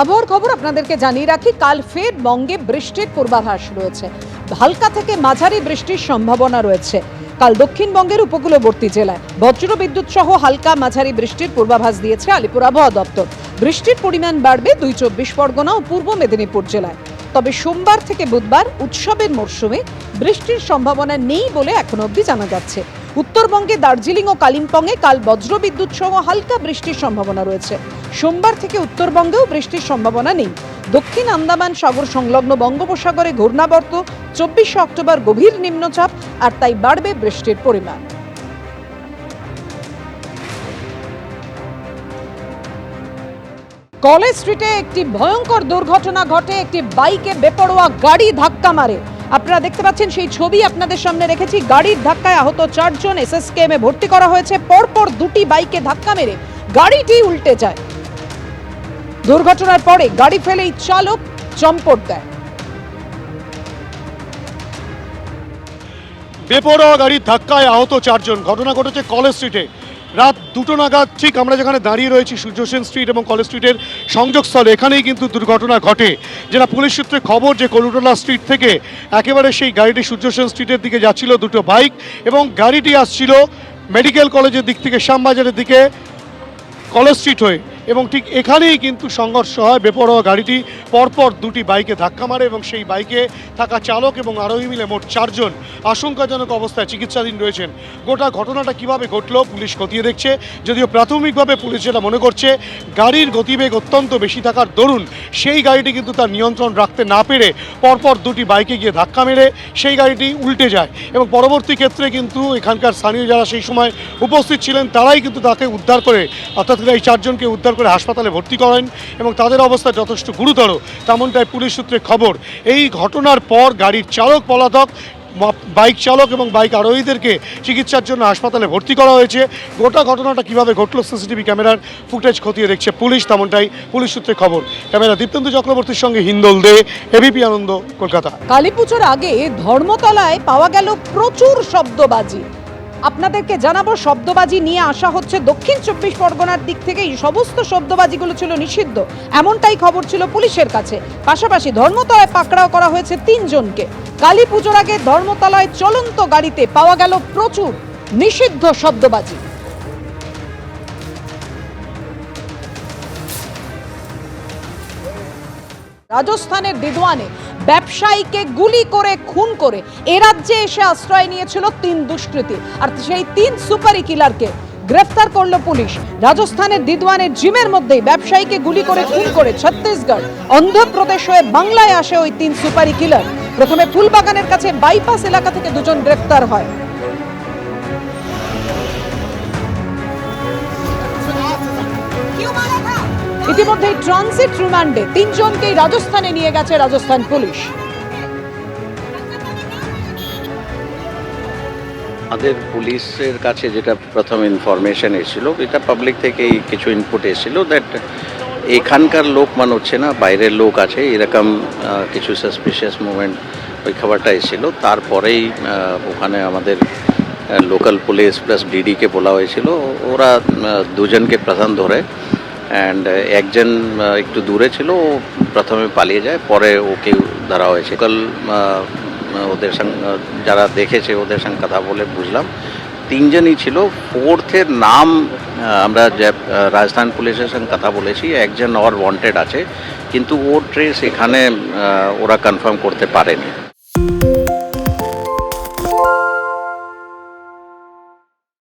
আবহাওয়ার খবর আপনাদেরকে জানিয়ে রাখি, কাল ফের বঙ্গে বৃষ্টির পূর্বাভাস রয়েছে। হালকা থেকে মাঝারি বৃষ্টির সম্ভাবনা রয়েছে। কাল দক্ষিণবঙ্গের উপকূলবর্তী জেলায় বজ্র বিদ্যুৎ সহ হালকা মাঝারি বৃষ্টির পূর্বাভাস দিয়েছে আলিপুর আবহাওয়া দপ্তর। বৃষ্টির পরিমাণ বাড়বে দুই চব্বিশ পরগনা ও পূর্ব মেদিনীপুর জেলায়। তবে সোমবার থেকে বুধবার উৎসবের মরশুমে বৃষ্টির সম্ভাবনা নেই বলে এখনও অবধি জানা যাচ্ছে। উত্তরবঙ্গে দার্জিলিং ও কালিম্পংয়ে কাল বজ্রবিদ্যুৎ সহ হালকা বৃষ্টির সম্ভাবনা রয়েছে। সোমবার থেকে উত্তরবঙ্গেও বৃষ্টির সম্ভাবনা নেই। দক্ষিণ আন্দামান সাগর সংলগ্ন বঙ্গোপসাগরে ঘূর্ণাবর্ত, চব্বিশে অক্টোবর গভীর নিম্নচাপ, আর তাই বাড়বে বৃষ্টির পরিমাণ। কলেজ স্ট্রিটে একটি ভয়ঙ্কর দুর্ঘটনা ঘটে, একটি বাইকে বেপরোয়া গাড়ি ধাক্কা মারে। আপনারা দেখতে পাচ্ছেন, সেই ছবি আপনাদের সামনে রেখেছি। গাড়ির ধাক্কায় আহত চারজন এসএসকেএম ভর্তি করা হয়েছে। পরপর দুটি বাইকে ধাক্কা মেরে গাড়িটি উল্টে যায়। দুর্ঘটনার পরে গাড়ি ফেলেই চালক চম্পট দেয়। বেপরোয়া গাড়ির ধাক্কায় আহত চারজন। ঘটনা ঘটেছে কলেজ স্ট্রিটে। রাত দুটো নাগাদ ঠিক আমরা যেখানে দাঁড়িয়ে রয়েছি সূর্য সেন স্ট্রিট এবং কলেজ স্ট্রিটের সংযোগস্থল, এখানেই কিন্তু দুর্ঘটনা ঘটে। যেটা পুলিশ সূত্রে খবর যে কলুটোলা স্ট্রিট থেকে একেবারে সেই গাড়িটি সূর্য সেন স্ট্রিটের দিকে যাচ্ছিল, দুটো বাইক এবং গাড়িটি আসছিল মেডিকেল কলেজের দিক থেকে, শ্যামবাজারের দিকে কলেজ স্ট্রিট হয়ে। এবং ঠিক এখানেই কিন্তু সংঘর্ষ হয়। বেপরোয়া গাড়িটি পরপর দুটি বাইকে ধাক্কা মারে এবং সেই বাইকে থাকা চালক এবং আরোহী মিলে মোট চারজন আশঙ্কাজনক অবস্থায় চিকিৎসাধীন রয়েছেন। গোটা ঘটনাটা কীভাবে ঘটলো পুলিশ খতিয়ে দেখছে। যদিও প্রাথমিকভাবে পুলিশ যেটা মনে করছে, গাড়ির গতিবেগ অত্যন্ত বেশি থাকার দরুন সেই গাড়িটি কিন্তু তার নিয়ন্ত্রণ রাখতে না পেরে পরপর দুটি বাইকে গিয়ে ধাক্কা মেরে সেই গাড়িটি উল্টে যায় এবং পরবর্তী ক্ষেত্রে কিন্তু এখানকার স্থানীয় যারা সেই সময় উপস্থিত ছিলেন, তারাই কিন্তু তাকে উদ্ধার করে, অর্থাৎ এই চারজনকে উদ্ধার করে হাসপাতালে ভর্তি করেন এবং তাদের অবস্থা যথেষ্ট গুরুতর, তেমনটাই পুলিশ সূত্রে খবর। এই ঘটনার পর গাড়ির চালক, পলাতক বাইক চালক এবং বাইক আরোহীদেরকে চিকিৎসার জন্য হাসপাতালে ভর্তি করা হয়েছে। গোটা ঘটনাটা কীভাবে ঘটলো সিসিটিভি ক্যামেরার ফুটেজ খতিয়ে দেখছে পুলিশ, তেমনটাই পুলিশ সূত্রে খবর। ক্যামেরা দীপ্তেন্দু চক্রবর্তীর সঙ্গে হিন্দোল দে, এবিপি আনন্দ, কলকাতা। কালী পুজোর আগে ধর্মতলায় পাওয়া গেল প্রচুর শব্দবাজি। আপনাদেরকে জানাব, শব্দবাজি নিয়ে আসা হচ্ছে দক্ষিণ চব্বিশ পরগনার দিক থেকে এই সমস্ত শব্দবাজিগুলো ছিল নিষিদ্ধ। এমনটাই খবর ছিল পুলিশের কাছে। পাশাপাশি ধর্মতলায় পাকড়াও করা হয়েছে তিনজনকে। কালী পুজোর আগে ধর্মতলায় চলন্ত গাড়িতে পাওয়া গেল প্রচুর নিষিদ্ধ শব্দবাজি। রাজস্থানের দিদওয়ানে ব্যবসায়ীকে গুলি করে, খুন করে। এ রাজ্যে এসে আশ্রয় নিয়েছিল তিন দুষ্কৃতী। আর সেই তিন সুপারি কিলারকে গ্রেফতার করল পুলিশ। রাজস্থানের দিদওয়ানের জিমের মধ্যেই ব্যবসায়ীকে গুলি করে, খুন করে ছত্তিশগড়, অন্ধ্রপ্রদেশ হয়ে বাংলায় আসে ওই তিন সুপারি কিলার। প্রথমে ফুলবাগানের কাছে বাইপাস এলাকা থেকে দুজন গ্রেফতার হয়। ইতিমধ্যেই ট্রানজিট রিমান্ডে তিনজনকেই রাজস্থানে নিয়ে গেছে রাজস্থান পুলিশ। আমাদের পুলিশের কাছে যেটা প্রথম ইনফরমেশন এসেছিল, এটা পাবলিক থেকেই কিছু ইনপুট এসেছিল দ্যাট এখানকার লোক মনে হচ্ছে না, বাইরের লোক আছে, এরকম কিছু সাসপিশিয়াস মুভমেন্ট ওই খাবারটা এসেছিল। তারপরেই ওখানে আমাদের লোকাল পুলিশ প্লাস ডিডিকে বলা হয়েছিল। ওরা দুজনকে প্রধান ধরে অ্যান্ড একজন একটু দূরে ছিল, ও প্রথমে পালিয়ে যায়, পরে ওকে ধরা হয়েছে। কাল ওদের সঙ্গে, যারা দেখেছে ওদের সঙ্গে কথা বলে বুঝলাম। তিনজনই ছিল। ফোর্থের নাম আমরা রাজস্থান পুলিশের সঙ্গে কথা বলেছি, একজন ওর ওয়ান্টেড আছে। কিন্তু ওর ট্রেস এখানে ওরা কনফার্ম করতে পারেনি।